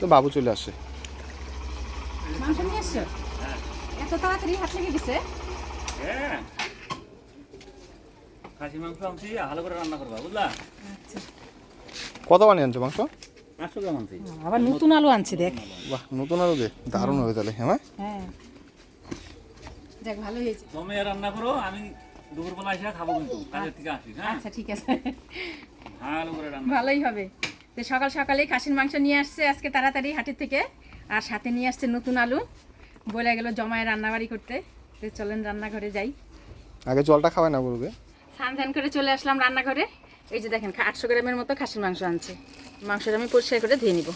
তো বাবু চলে আসে। মাংস নিয়ে এসছো? এত তাড়াতাড়ি হাত লেগে গেছে। হ্যাঁ। খাসি মাংস আনছি ভালো করে রান্না করবা বুঝলা? আচ্ছা। কত বানিয়ে আনছো মাংস? আবার নতুন আলু আনছে দেখ। বাহ নতুন আরও দে দারুণ হবে তাহলে হ্যাঁ হ্যাঁ। দেখ ভালো হয়েছে। তুমি রান্না করো আমি দুপুরবেলা এসে খাব কিন্তু কাজের থেকে আসি হ্যাঁ? আচ্ছা ঠিক আছে। ভালো করে রান্না ভালোই হবে। তো সকাল সকালে খাসির মাংস নিয়ে আসছে আজকে তাড়াতাড়ি হাটের থেকে। আর সাথে নিয়ে আসছে নতুন আলু। বলে গেল জমায় রান্নাবাড়ি করতে। তো চলেন রান্নাঘরে যাই। আগে জলটা খাওয়াই না গরুকে স্নান ধ্যান করে চলে আসলাম রান্নাঘরে। এই যে দেখেন আটশো গ্রামের মতো খাসির মাংস আনছে। মাংসটা আমি পরিষ্কার করে ধুয়ে নিব।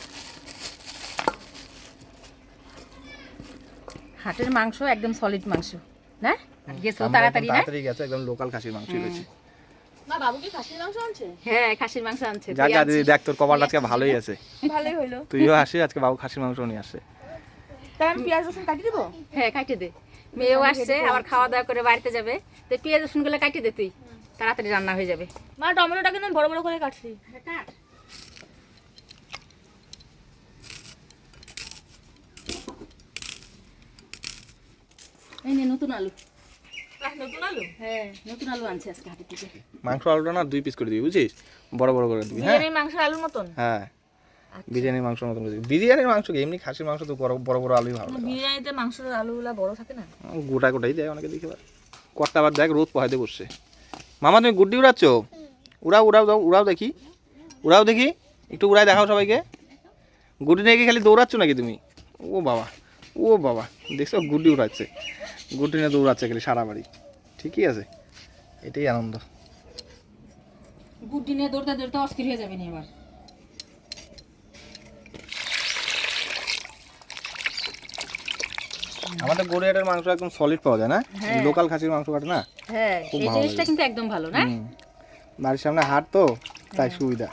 হাটের মাংস একদম সলিড মাংস না? গেছো তাড়াতাড়ি না? তাড়াতাড়ি গেছে একদম লোকাল খাসির মাংস এনেছি মা বাবু কি খাসির মাংস আনছে? হ্যাঁ খাসির মাংস আনছে যা তুই যা আনছিস? দিদি দেখ তোর কপালটা আজকে ভালোই আছে। ভালোই হইল। তুইও আসি আজকে বাবু খাসির মাংস নিয়ে আসে। তাই আমি পেঁয়াজ রসুন কাটি দিব? হ্যাঁ কাটিয়ে দে। মেয়েও আসছে আবার খাওয়া দাওয়া করে বাড়িতে যাবে। তো পেঁয়াজ রসুনগুলো কাটিয়ে দে তুই তাড়াতাড়ি রান্না হয়ে যাবে। মা টমেটোটা কিন্তু বড় বড় করে কাটছি। এই নে নতুন আলু। মাংস আলুটা না দুই পিস করে দিবি বুঝছিস বড় বড় করে দিবি হ্যাঁ? মাংস আলুর মতন? হ্যাঁ। বিরিয়ানির মাংস মতন করে দিবি। বিরিয়ানির মাংস কি? এমনি খাসির মাংস তো বড় বড় বড় আলুই ভালো বিরিয়ানিতে মাংসের আলুগুলা বড় থাকে না? গোটা গোটাই দেয় অনেকে দেখে কটটা আবার দেখ রোদ পোহাইতে বসছে। মামা তুমি গুড্ডি উড়াচ্ছ? উড়াও উড়াও দাও উড়াও দেখি। উড়াও দেখি। একটু উড়াই দেখাও সবাইকে। গুড্ডি নিয়ে গিয়ে খালি দৌড়াচ্ছ নাকি তুমি? ও বাবা ও বাবা। দেখছ গুড্ডি উড়াচ্ছে। গুড্ডি নিয়ে দৌড়াচ্ছে খালি সারা বাড়ি। ঠিকই আছে? এটাই আনন্দ। গুড্ডি নিয়ে দৌড়তে দৌড়তে অস্থির হয়ে যাবে নি এবার। আমাদের গড়িয়াটার মাংস একদম সলিড পাওয়া যায় না? লোকাল খাসির মাংস কাটে না? হ্যাঁ এই জিনিসটা কিন্তু একদম ভালো না? বাড়ির সামনে হাট তো তাই সুবিধা।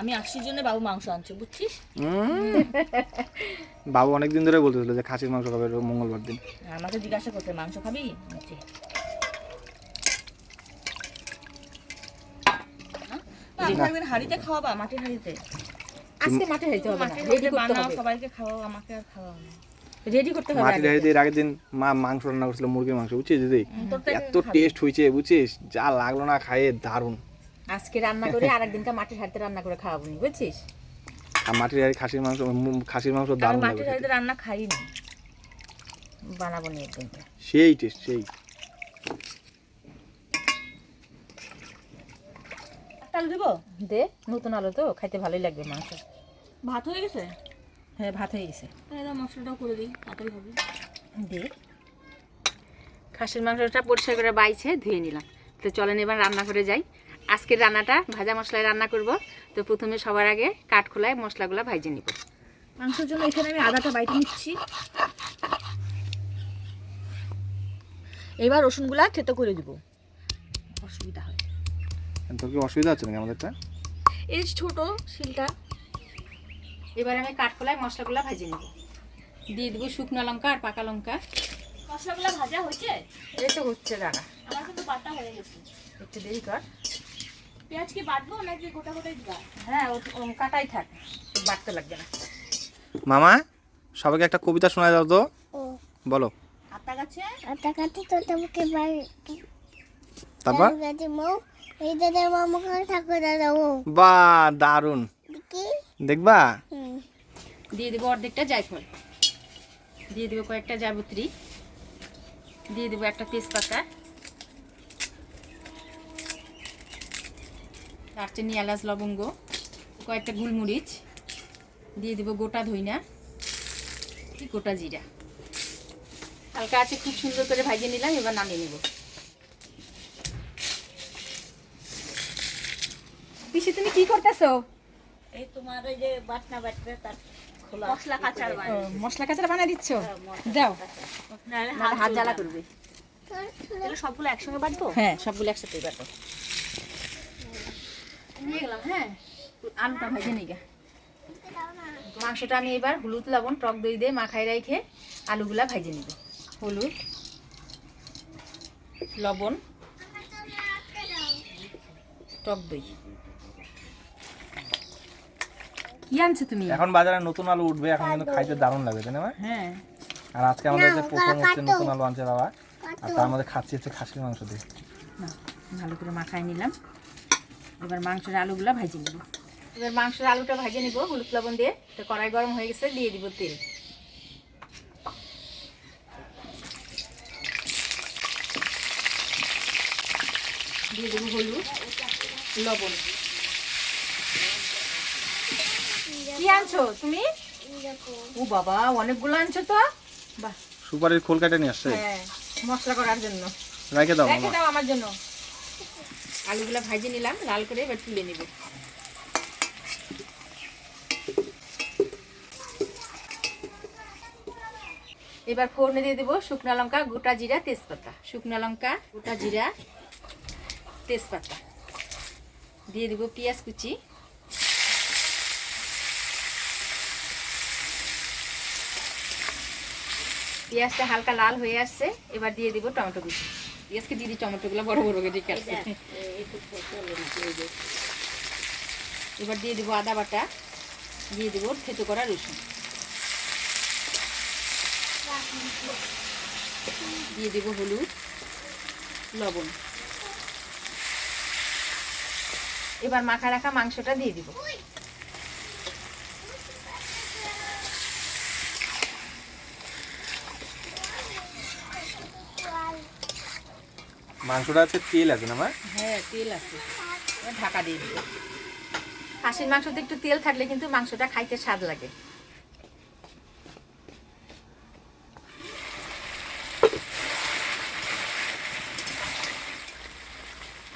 আমি আসছির জন্য বাবু মাংস আনছে বুঝছিস। বাবু অনেকদিন ধরে বলতেছিল যে খাসির মাংস খাবে মঙ্গলবার দিন। আমাকে জিজ্ঞাসা করছে মাংস খাবি? একদিন হাড়িতে খাওয়াবা মাটির হাড়িতে। আজকে মাঠে হইতে হবে রেডি করতে হবে। সবাইকে খাওয়াও আমাকে আর খাওয়াও না। রেডি করতে হবে মাটির হাড়িতে এর আগের দিন মা মাংস রান্না করছিল মুরগির মাংস বুঝছিস দিদি? এত টেস্ট হয়েছে বুঝছিস? যা লাগল না খাইয়ে দারুণ। আজকে রান্না করে আর একদিনকে মাটির হাড়িতে রান্না করে খাওয়াবো নি বুঝছিস? আর মাটির হাড়ি খাসির মাংস খাসির মাংস দারুণ লাগবে মাটির হাড়িতে রান্না খাইনি। বানাবো নি একদিন সেই টেস্ট সেই। তাল দিব? দে নতুন আলু তো খাইতে ভালোই লাগবে মাংস। ভাত হয়ে গেছে? হ্যাঁ ভাত হয়ে গেছে। তাহলে মশলাটাও করে দিই তাড়াতাড়ি হবে। দে। খাসির মাংসটা পরিষ্কার করে বাইছে ধুয়ে নিলাম। তো চলেন এবার রান্না করে যাই। আজকের রান্নাটা ভাজা মশলায় রান্না করব। তো প্রথমে সবার আগে কাঠখোলায় মশলাগুলো ভাজে নিব। মাংসের জন্য এখানে আমি আদাটা বাইটে নিচ্ছি। এবার রসুনগুলা থেতো করে দিব। অসুবিধা হয়। তোর কি অসুবিধা হচ্ছে নাকি আমাদেরটা? এই ছোট শিলটা। এবার আমি কাঠখোলায় মশলাগুলো ভাজে নিব। দিয়ে দেবো শুকনো লঙ্কা আর পাকা লঙ্কা। মশলাগুলা ভাজা হয়েছে? এই তো হচ্ছে দাঁড়া আমার কিন্তু বাটা হয়ে গেছে। একটু দেরি কর। পেঁয়াজ কি বাটবো নাকি গোটা গোটাই দিবা? হ্যাঁ কাটাই থাক বাড়তে লাগবে না। মামা সবাইকে একটা কবিতা শোনা দাও তো। বলো। আতা গাছে? আটাকাটি তো তোমাকে বাড়ি তারপর? গাছে মৌ। এই দাদার মামাকে ঠাকুর দাদা ও। বা দারুণ। কি দেখবা? দিয়ে দেবো অর্ধেকটা জায়ফল। দিয়ে দেবো কয়েকটা জাবুত্রি দিয়ে দেবো একটা তেজপাতা। দারচিনি এলাচ লবঙ্গ কয়েকটা গোলমরিচ দিয়ে দেবো গোটা ধইনা গোটা জিরা। হালকা আছে খুব সুন্দর করে ভাজিয়ে নিলাম এবার নামিয়ে নেব। পিসি তুমি কি করতেছো? এই তোমার ওই যে বাটনা বাটবে তার মশলা কাঁচার মশলা কাঁচা বানাই দিচ্ছ? দাও। হাত জ্বালা করবে। তাহলে সবগুলো একসঙ্গে বাটবো? হ্যাঁ সবগুলো একসাথে বাটো নিয়ে গেলাম হ্যাঁ? আলুটা ভেজে নিই গা মাংসটা আমি এবার হলুদ লবণ টক দই দিয়ে মাখাই রেখে আলুগুলা ভেজে নিব। হলুদ লবণ টক দই। কি আনছো তুমি? এখন বাজারে নতুন আলু উঠবে এখন কিন্তু খাইতে দারুণ লাগবে তাই না হ্যাঁ। আর আজকে আমাদের যে প্রথম হচ্ছে নতুন আলু আনছে বাবা আর তার মধ্যে খাচ্ছি হচ্ছে খাসির মাংস দিয়ে। না ভালো করে মাখায় নিলাম। এবার মাংসের আলুগুলো ভাজে নিব। এবার মাংসের আলুটা ভাজে নিব হলুদ লবণ দিয়ে। তো কড়াই গরম হয়ে গেছে দিয়ে দিব তেল। দিয়ে দেবো হলুদ লবণ। কি আনছো তুমি? ও বাবা অনেকগুলো আনছো তো। বাহ। সুপারির খোল কাটে নিয়ে আসছে। হ্যাঁ মশলা করার জন্য। রেখে দাও রেখে দাও আমার জন্য। আলুগুলো ভাজে নিলাম, লাল করে এবার তুলে নিব। এবার ফোড়নে দিয়ে দেবো শুকনো লঙ্কা, গোটা জিরা, তেজপাতা। শুকনো লঙ্কা, গোটা জিরা, তেজপাতা। দিয়ে দেবো পেঁয়াজ কুচি। পেঁয়াজটা হালকা লাল হয়ে আসছে, এবার দিয়ে দিব টমেটো কুচি। পেঁয়াজকে দিয়ে দিই টমেটোগুলো বড় বড় করে কাটছে এবার দিয়ে দিব আদা বাটা দিয়ে দেবো থেতো করা রসুন। দিয়ে দেবো হলুদ লবণ। এবার মাখা রাখা মাংসটা দিয়ে দিব। মাংসটা আছে তেল আছে না মা? হ্যাঁ তেল আছে। ঢাকা দিয়ে দিব। খাসির মাংসতে একটু তেল থাকলে কিন্তু মাংসটা খাইতে স্বাদ লাগে।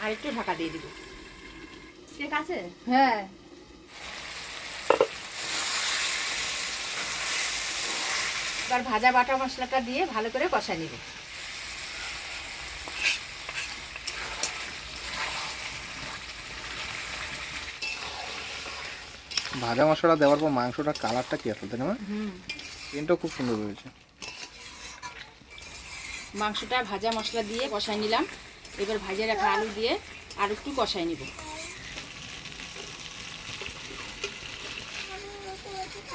আর একটু ঢাকা দিয়ে দিব। ঠিক আছে? হ্যাঁ। এবার ভাজা বাটা মশলাটা দিয়ে ভালো করে কষা নিব। ভাজা মশলা দেওয়ার পর মাংসটার কালারটা কি আসলে তাই না? হুম। পেনটাও খুব সুন্দর হয়েছে। মাংসটা ভাজা মশলা দিয়ে কষাই নিলাম। এবার ভাজে রাখা আলু দিয়ে আর একটু কষাই নিব।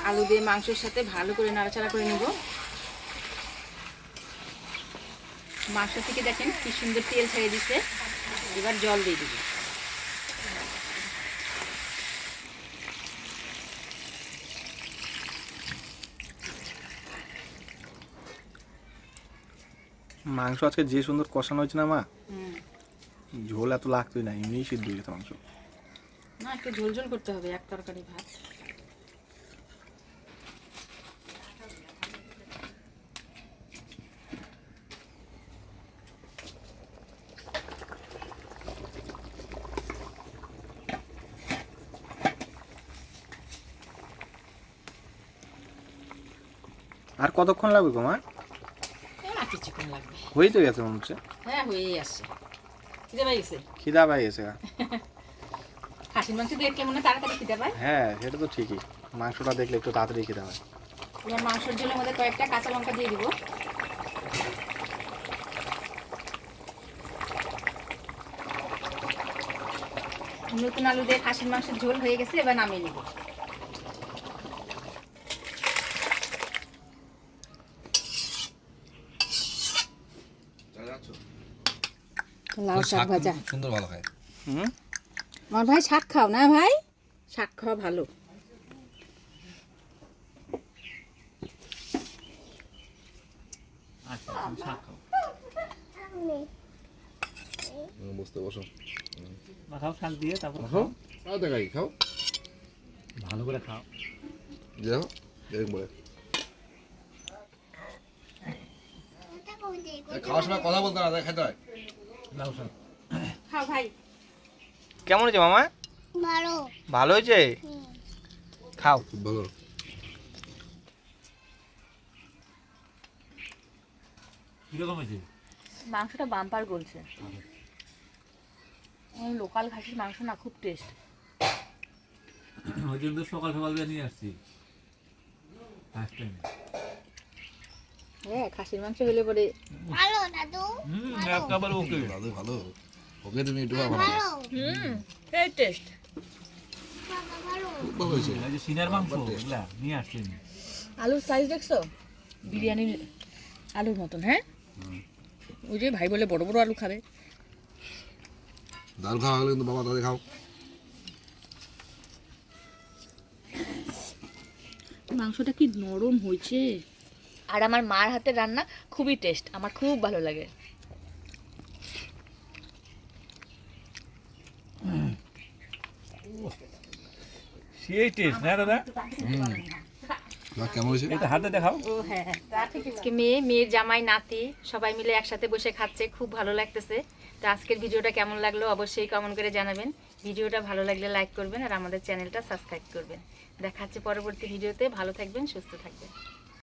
আলু দিয়ে মাংসের সাথে ভালো করে নাড়াচাড়া করে নিব। মাংস থেকে দেখেন কি সুন্দর তেল ছেড়ে দিচ্ছে এবার জল দিয়ে দিব। মাংস আজকে যে সুন্দর কষানো হয়েছে না মা? ঝোল এত লাগতোই না এমনিই সিদ্ধ হয়ে যেত মাংস। না একটু ঝোল ঝোল করতে হবে এক তরকারি ভাত। আর কতক্ষণ লাগবে গো মা লাগবে হয়েই তো গেছে মনে হচ্ছে। হ্যাঁ হয়েই আসছে খিদে পাই গেছে খিদা পাই গেছে খাসির মাংস দেখলে মনে হয় তাড়াতাড়ি খিদে পায়? হ্যাঁ সেটা তো ঠিকই। মাংসটা দেখলে একটু তাড়াতাড়ি খিদা হয়। এবার মাংসের ঝোলের মধ্যে কয়েকটা কাঁচা লঙ্কা দিয়ে দিব। নতুন আলু দিয়ে খাসির মাংসের ঝোল হয়ে গেছে এবার নামিয়ে নিব। লাউ শাক ভাজা। সুন্দর ভালো হয়। হুম? আমার ভাই শাক খাও না ভাই? শাক খাওয়া ভালো। আচ্ছা শাক খাও। বুঝতে বসো। মাখাও শাক দিয়ে তারপর খাও। খাও। দেখাই খাও। ভালো করে খাও। যাও এরকম বলে খাওয়ার সময় কথা বলতে না খাইতে হয়। খাও ভাই। কেমন হয়েছে মামা? ভালো। ভালো হয়েছে? খাও। ভালো। কীরকম হয়েছে? মাংসটা বাম্পার গলছে। লোকাল খাসির মাংস না খুব টেস্ট ওই জন্য সকাল সকাল দিয়ে নিয়ে আসছি। ফার্স্ট টাইম হ্যাঁ খাসির মাংস হলে পরে ভালো দাদু? হুম একেবারে ওকে। ভালো ভালো। ওকে তুমি একটু ভালো। ভালো। হুম এই টেস্ট বাবা ভালো। খুব ভালো হয়েছে। এই যে সিনার মাংস এগুলা নিয়ে আসছি আমি। আলুর সাইজ দেখছ? বিরিয়ানির আলুর মতন হ্যাঁ? ওই যে ভাই বলে বড় বড় আলু খাবে। ডাল খাওয়া হলে কিন্তু বাবা তাদের খাও। মাংসটা কি নরম হয়েছে? আর আমার মার হাতের রান্না খুবই টেস্ট আমার খুব ভালো লাগে। সেই টেস্ট না দাদা? না কেমন হয়েছে? এটা হাতে দেখাও। আজকে মেয়ে মেয়ের জামাই নাতি সবাই মিলে একসাথে বসে খাচ্ছে খুব ভালো লাগতেছে। তো আজকের ভিডিওটা কেমন লাগল অবশ্যই কমেন্ট করে জানাবেন। ভিডিওটা ভালো লাগলে লাইক করবেন আর আমাদের চ্যানেলটা সাবস্ক্রাইব করবেন। দেখা হচ্ছে পরবর্তী ভিডিওতে ভালো থাকবেন সুস্থ থাকবেন।